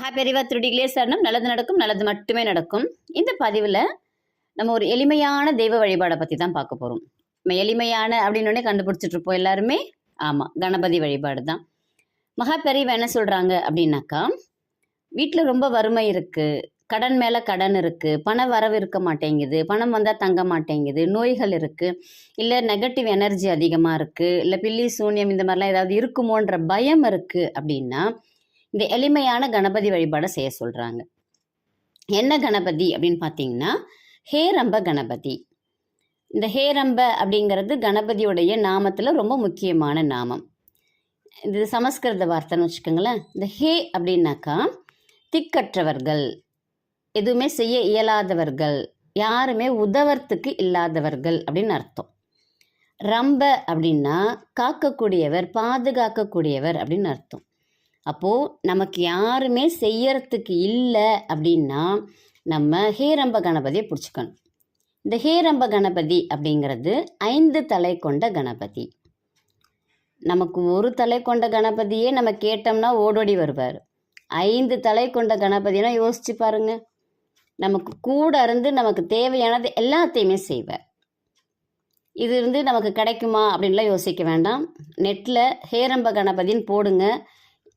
மகா திருடிகளே சரணம் நல்லது நடக்கும் நல்லது மட்டுமே நடக்கும். இந்த பதிவில் நம்ம ஒரு எளிமையான தெய்வ வழிபாடை பற்றி தான் பார்க்க போகிறோம் நம்ம எளிமையான அப்படின்னு கண்டுபிடிச்சிட்டு இருப்போம் எல்லாருமே. ஆமாம் கணபதி வழிபாடு தான். மகாபெரிவா என்ன சொல்கிறாங்க அப்படின்னாக்கா வீட்டில் ரொம்ப வறுமை இருக்குது கடன் மேலே கடன் இருக்குது பண வரவு இருக்க மாட்டேங்குது பணம் வந்தால் தங்க மாட்டேங்குது நோய்கள் இருக்குது இல்லை நெகட்டிவ் எனர்ஜி அதிகமாக இருக்குது இல்லை பில்லி சூன்யம் இந்த மாதிரிலாம் ஏதாவது இருக்குமோன்ற பயம் இருக்குது அப்படின்னா இந்த எளிமையான கணபதி வழிபாடை செய்ய சொல்கிறாங்க என்ன கணபதி அப்படின்னு பார்த்தீங்கன்னா ஹேரம்ப கணபதி. இந்த ஹேரம்ப அப்படிங்கிறது கணபதியுடைய நாமத்தில் ரொம்ப முக்கியமான நாமம். இது சமஸ்கிருத வார்த்தைன்னு வச்சுக்கோங்களேன். இந்த ஹே அப்படின்னாக்கா திக்கற்றவர்கள் எதுவுமே செய்ய இயலாதவர்கள் யாருமே உதவறத்துக்கு இல்லாதவர்கள் அப்படின்னு அர்த்தம். ரம்ப அப்படின்னா காக்கக்கூடியவர் பாதுகாக்கக்கூடியவர் அப்படின்னு அர்த்தம். அப்போது நமக்கு யாருமே செய்யறதுக்கு இல்லை அப்படின்னா நம்ம ஹேரம்ப கணபதியை பிடிச்சிக்கணும். இந்த ஹேரம்ப கணபதி அப்படிங்கிறது ஐந்து தலை கொண்ட கணபதி. நமக்கு ஒரு தலை கொண்ட கணபதியே நம்ம கேட்டோம்னா ஓடோடி வருவார். ஐந்து தலை கொண்ட கணபதினா யோசிச்சு பாருங்க. நமக்கு கூட இருந்து நமக்கு தேவையானது எல்லாத்தையுமே செய்வார். இது இருந்து நமக்கு கிடைக்குமா அப்படின்லாம் யோசிக்க வேண்டாம். நெட்டில் ஹேரம்ப கணபதின்னு போடுங்க.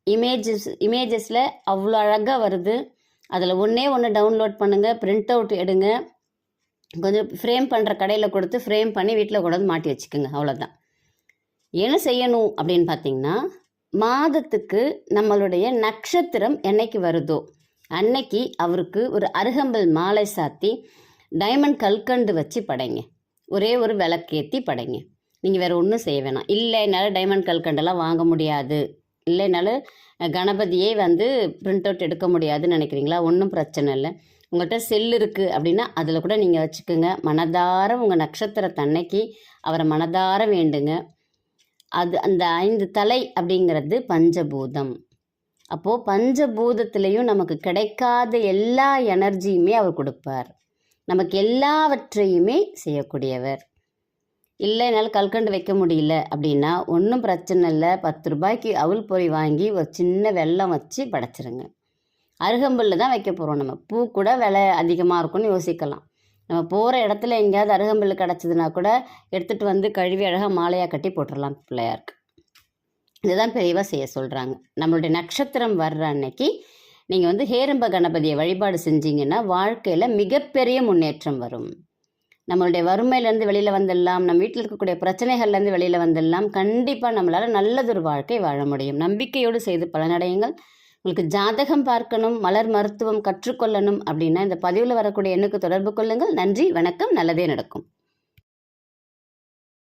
இமேஜஸ் இமேஜஸில் அவ்வளோ அழகாக வருது. அதில் ஒன்றே ஒன்று டவுன்லோட் பண்ணுங்கள் பிரிண்ட் அவுட் எடுங்க. கொஞ்சம் ஃப்ரேம் பண்ணுற கடையில் கொடுத்து ஃப்ரேம் பண்ணி வீட்டில் கொண்டு வந்து மாட்டி வச்சுக்கோங்க அவ்வளோதான் என்ன செய்யணும் அப்படின்னு பார்த்தீங்கன்னா மாதத்துக்கு நம்மளுடைய நட்சத்திரம் என்னைக்கு வருதோ அன்னைக்கு அவருக்கு ஒரு அருகம்பல் மாலை சாத்தி டைமண்ட் கல்கண்டு வச்சு படைங்க. ஒரே ஒரு விளக்கேற்றி படைங்க. நீங்கள் வேறு ஒன்றும் செய்ய வேணாம். இல்லை என்னால் டைமண்ட் கல்கண்டெல்லாம் வாங்க முடியாது. இல்லைனாலும் கணபதியே வந்து பிரிண்ட் அவுட் எடுக்க முடியாதுன்னு நினைக்கிறீங்களா? ஒன்றும் பிரச்சனை இல்லை. உங்கள்கிட்ட செல் இருக்குது அப்படின்னா அதில் கூட நீங்கள் வச்சுக்கோங்க. மனதார உங்கள் நட்சத்திரத்தன்னைக்கு அவரை மனதார வேண்டுங்க. அது அந்த ஐந்து தலை அப்படிங்கிறது பஞ்சபூதம். அப்போது பஞ்சபூதத்திலையும் நமக்கு கிடைக்காத எல்லா எனர்ஜியுமே அவர் கொடுப்பார். நமக்கு எல்லாவற்றையுமே செய்யக்கூடியவர். இல்லை என்னால் கல்கண்டு வைக்க முடியல அப்படின்னா ஒன்றும் பிரச்சனை இல்லை. பத்து ரூபாய்க்கு அவுள் பொறி வாங்கி ஒரு சின்ன வெல்லம் வச்சு படைச்சிருங்க. அருகம்புல்ல தான் வைக்க போகிறோம் நம்ம. பூ கூட விலை அதிகமாக இருக்கும்னு யோசிக்கலாம். நம்ம போகிற இடத்துல எங்கேயாவது அருகம்புல் கிடச்சிதுன்னா கூட எடுத்துகிட்டு வந்து கழுவி அழகாக மாலையாக கட்டி போட்டுடலாம் பிள்ளையாருக்கு. இதுதான் பெரியவா செய்ய சொல்கிறாங்க நம்மளுடைய நட்சத்திரம் வர்ற அன்னைக்கு நீங்கள் வந்து ஹேரம்ப கணபதியை வழிபாடு செஞ்சீங்கன்னா வாழ்க்கையில் மிகப்பெரிய முன்னேற்றம் வரும். நம்மளுடைய வறுமையிலேருந்து வெளியில் வந்துடலாம் நம்ம வீட்டில் இருக்கக்கூடிய பிரச்சனைகள்லேருந்து வெளியில் வந்துடலாம் கண்டிப்பாக நம்மளால் நல்லதொரு வாழ்க்கை வாழ முடியும். நம்பிக்கையோடு செய்து பலனடையுங்கள். உங்களுக்கு ஜாதகம் பார்க்கணும் மலர் மருத்துவம் கற்றுக்கொள்ளணும் அப்படின்னா இந்த பதிவில் வரக்கூடிய எண்ணுக்கு தொடர்பு கொள்ளுங்கள். நன்றி வணக்கம் நல்லதே நடக்கும்.